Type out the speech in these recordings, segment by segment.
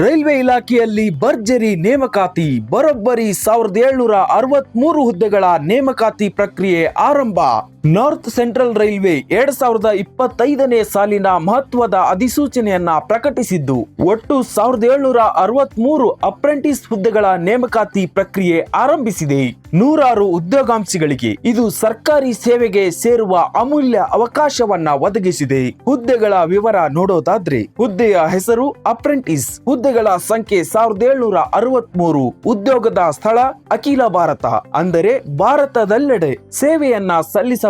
Railway ಇಲಾಖೆಯಲ್ಲಿ ಭರ್ಜರಿ ನೇಮಕಾತಿ. ಬರೋಬ್ಬರಿ ಸಾವಿರದ ಏಳ್ನೂರ ಅರವತ್ಮೂರು ಹುದ್ದೆಗಳ ನೇಮಕಾತಿ ಪ್ರಕ್ರಿಯೆ ಆರಂಭ. ನಾರ್ತ್ ಸೆಂಟ್ರಲ್ ರೈಲ್ವೆ ಎರಡ್ ಸಾವಿರದ ಇಪ್ಪತ್ತೈದನೇ ಸಾಲಿನ ಮಹತ್ವದ ಅಧಿಸೂಚನೆಯನ್ನ ಪ್ರಕಟಿಸಿದ್ದು, ಒಟ್ಟು ಸಾವಿರದ ಏಳ್ನೂರ ಅರವತ್ಮೂರು ಅಪ್ರೆಂಟಿಸ್ ಹುದ್ದೆಗಳ ನೇಮಕಾತಿ ಪ್ರಕ್ರಿಯೆ ಆರಂಭಿಸಿದೆ. ನೂರಾರು ಉದ್ಯೋಗಾಂಶಿಗಳಿಗೆ ಇದು ಸರ್ಕಾರಿ ಸೇವೆಗೆ ಸೇರುವ ಅಮೂಲ್ಯ ಅವಕಾಶವನ್ನ ಒದಗಿಸಿದೆ. ಹುದ್ದೆಗಳ ವಿವರ ನೋಡೋದಾದ್ರೆ, ಹುದ್ದೆಯ ಹೆಸರು ಅಪ್ರೆಂಟಿಸ್, ಹುದ್ದೆಗಳ ಸಂಖ್ಯೆ ಸಾವಿರದ ಏಳ್ನೂರ ಅರವತ್ಮೂರು, ಉದ್ಯೋಗದ ಸ್ಥಳ ಅಖಿಲ ಭಾರತ. ಅಂದರೆ ಭಾರತದೆಲ್ಲೆಡೆ ಸೇವೆಯನ್ನ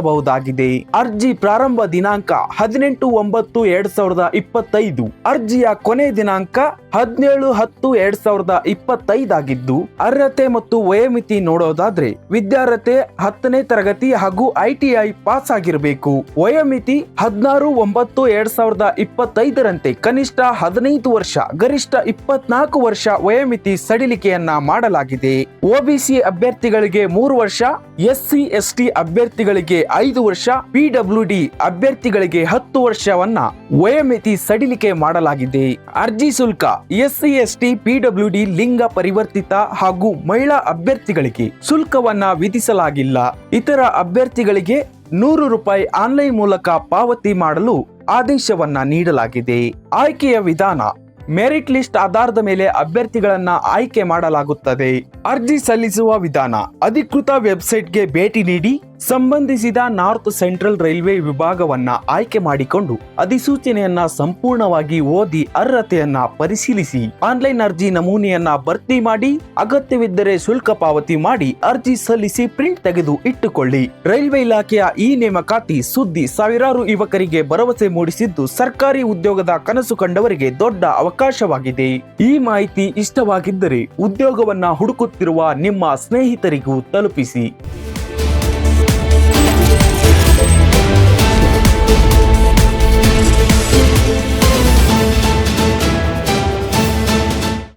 ಸಲ್ಲಿಸಬಹುದಾಗಿದೆ ಅರ್ಜಿ ಪ್ರಾರಂಭ ದಿನಾಂಕ ಹದಿನೆಂಟು ಒಂಬತ್ತು ಎರಡ್ ಸಾವಿರದ ಇಪ್ಪತ್ತೈದು. ಅರ್ಜಿಯ ಕೊನೆ ದಿನಾಂಕ ಹದಿನೇಳು ಹತ್ತು ಎರಡ್ ಸಾವಿರದ ಇಪ್ಪತ್ತೈದಾಗಿದ್ದು ಅರ್ಹತೆ ಮತ್ತು ವಯೋಮಿತಿ ನೋಡೋದಾದ್ರೆ ವಿದ್ಯಾರ್ಹತೆ ಹತ್ತನೇ ತರಗತಿ ಹಾಗೂ ಐಟಿಐ ಪಾಸ್ ಆಗಿರಬೇಕು. ವಯೋಮಿತಿ ಹದಿನಾರು ಒಂಬತ್ತು ಎರಡ್ ಸಾವಿರದ ಇಪ್ಪತ್ತೈದರಂತೆ ಕನಿಷ್ಠ ಹದಿನೈದು ವರ್ಷ, ಗರಿಷ್ಠ ಇಪ್ಪತ್ನಾಲ್ಕು ವರ್ಷ ವಯೋಮಿತಿ ಸಡಿಲಿಕೆಯನ್ನ ಮಾಡಲಾಗಿದೆ. ಒಬಿಸಿ ಅಭ್ಯರ್ಥಿಗಳಿಗೆ ಮೂರು ವರ್ಷ ಎಸ್ಸಿ ಎಸ್ಟಿ ಅಭ್ಯರ್ಥಿಗಳಿಗೆ ಐದು ವರ್ಷ ಪಿಡಬ್ಲ್ಯೂ ಡಿ ಅಭ್ಯರ್ಥಿಗಳಿಗೆ ಹತ್ತು ವರ್ಷವನ್ನ ವಯೋಮಿತಿ ಸಡಿಲಿಕೆ ಮಾಡಲಾಗಿದೆ. ಅರ್ಜಿ ಶುಲ್ಕ, ಎಸ್ಸಿ, ಎಸ್ಟಿ ಪಿಡಬ್ಲ್ಯೂ ಡಿ ಲಿಂಗ ಪರಿವರ್ತಿತ ಹಾಗೂ ಮಹಿಳಾ ಅಭ್ಯರ್ಥಿಗಳಿಗೆ ಶುಲ್ಕವನ್ನ ವಿಧಿಸಲಾಗಿಲ್ಲ. ಇತರ ಅಭ್ಯರ್ಥಿಗಳಿಗೆ ನೂರು ರೂಪಾಯಿ ಆನ್ಲೈನ್ ಮೂಲಕ ಪಾವತಿ ಮಾಡಲು ಆದೇಶವನ್ನ ನೀಡಲಾಗಿದೆ. ಆಯ್ಕೆಯ ವಿಧಾನ, ಮೆರಿಟ್ ಲಿಸ್ಟ್ ಆಧಾರದ ಮೇಲೆ ಅಭ್ಯರ್ಥಿಗಳನ್ನ ಆಯ್ಕೆ ಮಾಡಲಾಗುತ್ತದೆ. ಅರ್ಜಿ ಸಲ್ಲಿಸುವ ವಿಧಾನ, ಅಧಿಕೃತ ವೆಬ್ಸೈಟ್ಗೆ ಭೇಟಿ ನೀಡಿ ಸಂಬಂಧಿಸಿದ ನಾರ್ತ್ ಸೆಂಟ್ರಲ್ ರೈಲ್ವೆ ವಿಭಾಗವನ್ನ ಆಯ್ಕೆ ಮಾಡಿಕೊಂಡು ಅಧಿಸೂಚನೆಯನ್ನ ಸಂಪೂರ್ಣವಾಗಿ ಓದಿ ಅರ್ಹತೆಯನ್ನ ಪರಿಶೀಲಿಸಿ, ಆನ್ಲೈನ್ ಅರ್ಜಿ ನಮೂನೆಯನ್ನ ಭರ್ತಿ ಮಾಡಿ, ಅಗತ್ಯವಿದ್ದರೆ ಶುಲ್ಕ ಪಾವತಿ ಮಾಡಿ ಅರ್ಜಿ ಸಲ್ಲಿಸಿ ಪ್ರಿಂಟ್ ತೆಗೆದು ಇಟ್ಟುಕೊಳ್ಳಿ. ರೈಲ್ವೆ ಇಲಾಖೆಯ ಈ ನೇಮಕಾತಿ ಸುದ್ದಿ ಸಾವಿರಾರು ಯುವಕರಿಗೆ ಭರವಸೆ ಮೂಡಿಸಿದ್ದು ಸರ್ಕಾರಿ ಉದ್ಯೋಗದ ಕನಸು ಕಂಡವರಿಗೆ ದೊಡ್ಡ ಅವಕಾಶವಾಗಿದೆ. ಈ ಮಾಹಿತಿ ಇಷ್ಟವಾಗಿದ್ದರೆ ಉದ್ಯೋಗವನ್ನ ಹುಡುಕುತ್ತಿರುವ ನಿಮ್ಮ ಸ್ನೇಹಿತರಿಗೂ ತಲುಪಿಸಿ.